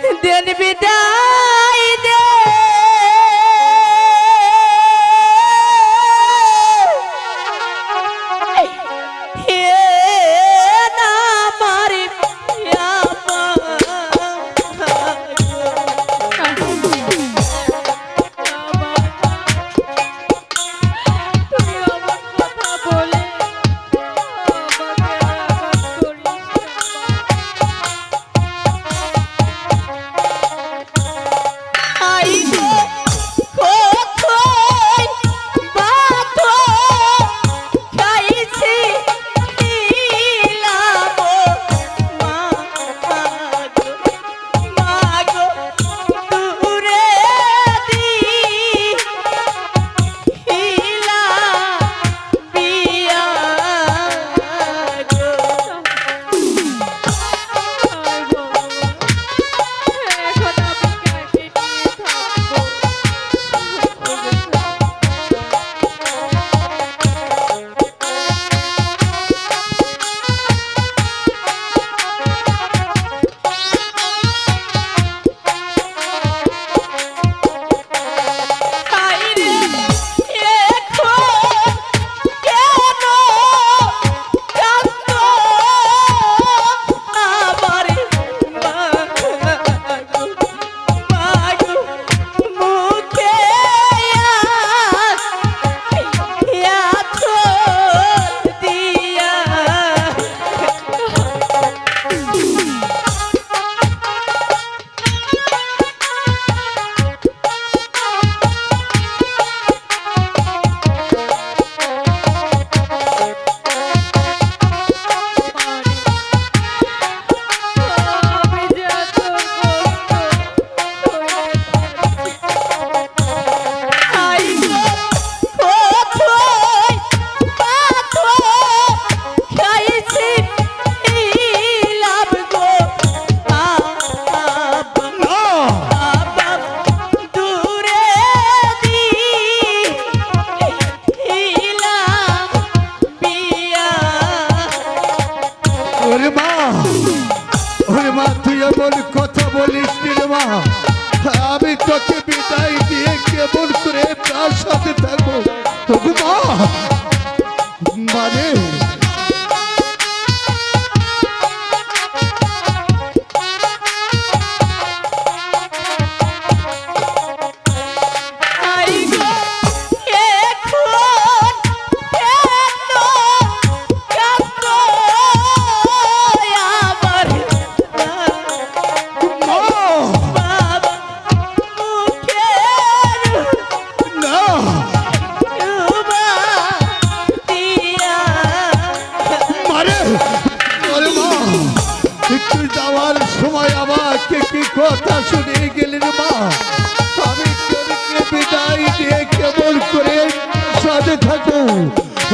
Dia ni bidang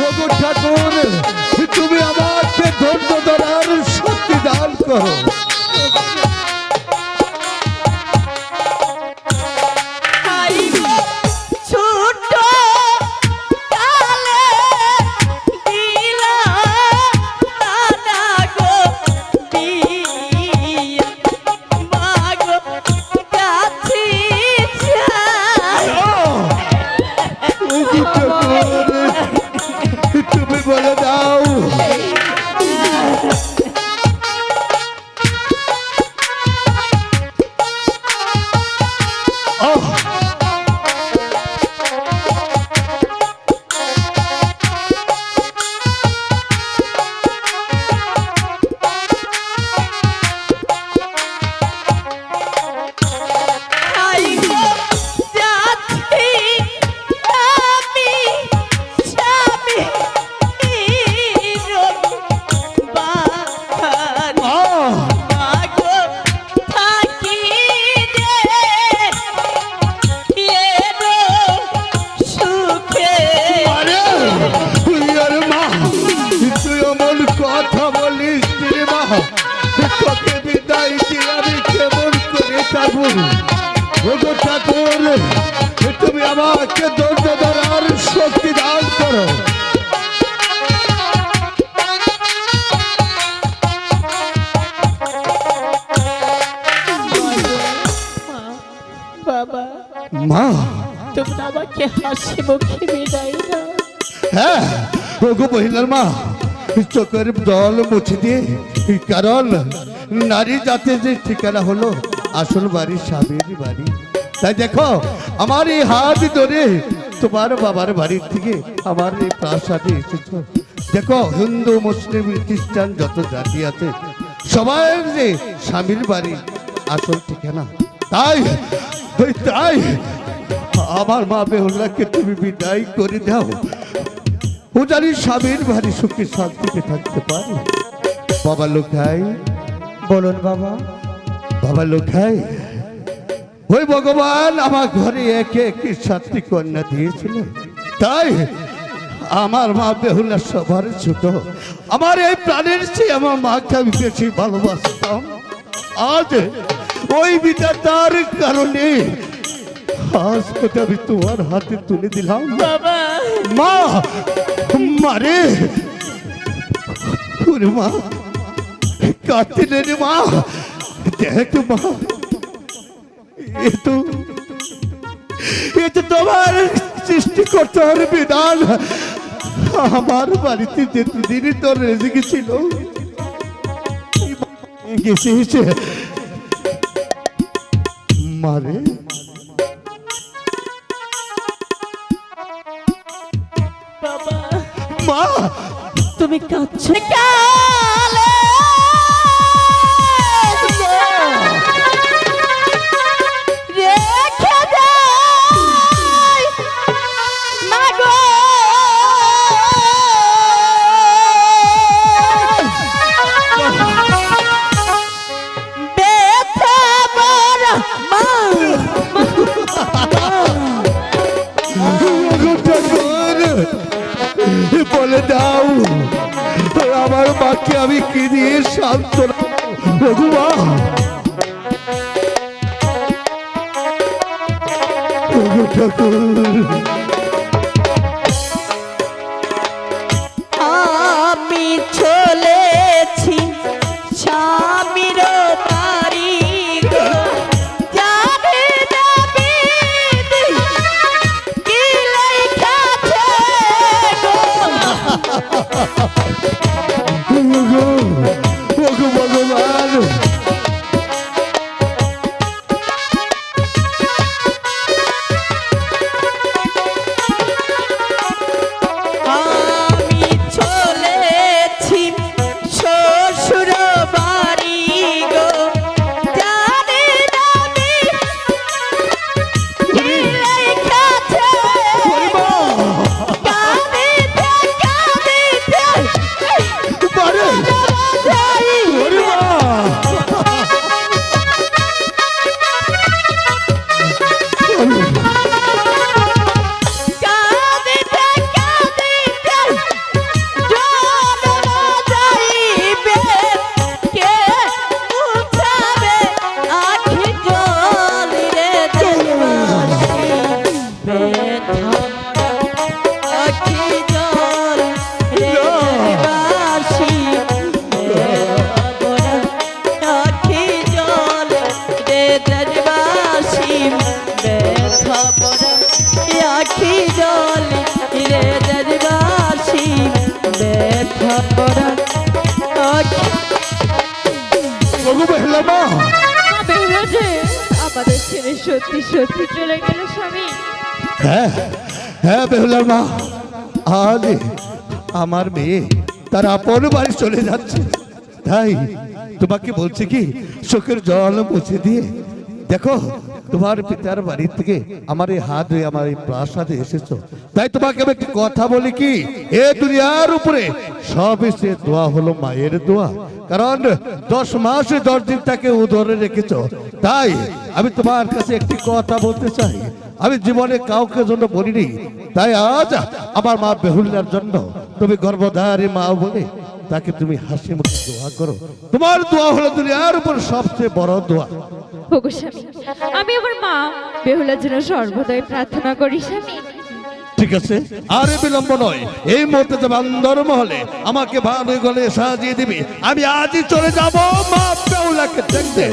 ওগো ঠাকুর তুমি আমাকে ধৈর্য ধরার দান করো। ওগো ঠাকুর তুমি আমাকে ধৈর্য ধরার শক্তি দান করো। বাবা মা। তোমরা আমাকে হাসি মুখে বিদায় দাও। হ্যাঁ ওগো মহিলার মা চোখের জল মুছে দিয়ে কারণ নারী জাতির যে ঠিকানা হলো আসল বাড়ি, স্বামীর বাড়ি। তাই দেখো, আমার এই হাত ধরে তোমার বাবার বাড়ির থেকে আমার এই প্রাসাদে এসেছ। দেখো, হিন্দু, মুসলিম, খ্রিস্টান যত জাতি আছে, সবাই যে স্বামীর বাড়ি, আসল ঠিকানা। তাই তাই আমার মা বেহুল্লাকে তুমি বিদায় করে দাও। ও জানি স্বামীর ভারী সুখে শান্তিতে থাকতে পারে। বাবা লোকাই বলুন বাবা। বাবা লোকাই ওই ভগবান আমার ঘরে একে একে সাতটি কন্যা দিয়েছিল। তাই আমার মা বেহুলা সবার ছোট। আমার এই প্রাণের চেয়ে আমার মাকে আমি বেশি ভালোবাসতাম। আজ ওই বিধাতার কারণে আজ ওটা আমি তোমার হাতে তুলে দিলাম। বাবা। মা মারে। মা কাটতে মা। দেখ মা এ তো এ তো তোমার সৃষ্টিকর্তার বিধান। আমার বাড়িতে যে যেদিনই তোর রেজিকে ছিল গেছিস। মারে বাবা মা। তুমি কাঁদছো। কালে বলে দাও। আমার মাকে আমি কি দিয়ে শান্ত ঠাকুর। আমি চলেছি হ্যাঁ হ্যাঁ বেহুলার মা। আমার মেয়ে তার আপন বাড়ি চলে যাচ্ছে। তাই তোমাকে বলছে কি, চোখের জল মুছে দিয়ে দেখো তোমার পিতার বাড়ি থেকে আমার এই হাত ধুয়ে আমার এই প্রাসাদে এসেছ। তাই তোমাকে আমি একটি কথা বলি কি? এ দুনিয়ার উপরে সব এসে দোয়া হলো মায়ের দোয়া। কারণ দশ মাস দশ দিন তাকে উদরে রেখেছ। তাই আমি তোমার কাছে একটি কথা বলতে চাই। আমি জীবনে কাউকে জন্য বলিনি। তাই আজ আমার মা বেহুল্লার জন্য তুমি গর্ভধারী মা বলে তাকে তুমি হাসি মুখে দোয়া করো। তোমার দোয়া হলো দুনিয়ার উপর সবচেয়ে বড় দোয়া। ওগো স্বামী আমি আমার মা বেহুলার জন্য সর্বদাই প্রার্থনা করি স্বামী। ঠিক আছে? আর বিলম্ব নয়। এই মুহূর্তে যে বান্দর মহলে আমাকে ভালো গলে সাজিয়ে দিবি আমি আজই চলে যাব মা বেহুলাকে দেখতে।